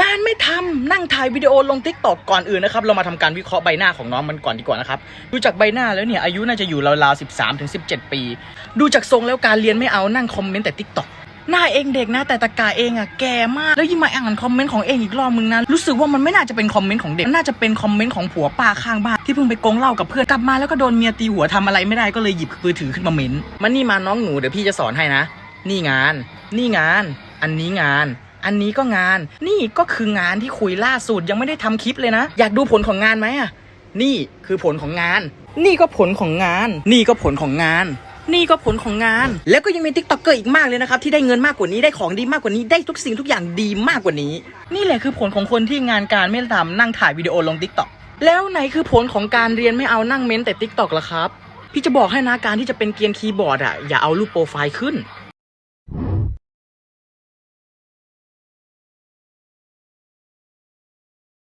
งานไม่ทำนั่งถ่ายวิดีโอลงทิกตอกก่อนอื่นนะครับเรามาทำการวิเคราะห์ใบหน้าของน้องมันก่อนดีกว่านะครับดูจากใบหน้าแล้วเนี่ยอายุน่าจะอยู่ราวๆ13ถึง17ปี ดูจากทรงแล้วการเรียนไม่เอานั่งคอมเมนต์แต่ทิกตอกหน้าเองเด็กนะแต่ตะกาเองอะแก่มาก แล้วยิ่งมาอ่านคอมเมนต์ของเองอีกรอบมึงนะรู้สึกว่ามันไม่น่าจะเป็นคอมเมนต์ของเด็กน่าจะเป็นคอมเมนต์ของผัวป้าข้างบ้านที่เพิ่งไปโกงเหล้ากับเพื่อนกลับมาแล้วก็โดนเมียตีหัวทำอะไรไม่ได้ก็เลยหยิบมือถือขึ้นมาเม้นมันนี่มาน้องหนูเดี๋ยวพี่จะสอนให้นะ นี่งาน นี่งาน อันนี้งาน อันนี้ก็งาน นี่ก็คืองานที่คุยล่าสุดยังไม่ได้ทำคลิปเลยนะ อยากดูผลของงานไหมอะ นี่คือผลของงาน นี่ก็ผลของงาน นี่ก็ผลของงานนี่ก็ผลของงาน แล้วก็ยังมีติ๊กต็อกเกอร์อีกมากเลยนะครับ ที่ได้เงินมากกว่านี้ได้ของดีมากกว่านี้ได้ทุกสิ่งทุกอย่างดีมากกว่านี้ นี่แหละคือผลของคนที่งานการไม่ทำนั่งถ่ายวิดีโอลงติ๊กต็อกแล้วไหนคือผลของการเรียนไม่เอานั่งเม้นแต่ติ๊กต็อกล่ะครับ พี่จะบอกให้นะการที่จะเป็นเกรียนคีย์บอร์ดอะอย่าเอารูปโปรไฟล์ขึ้น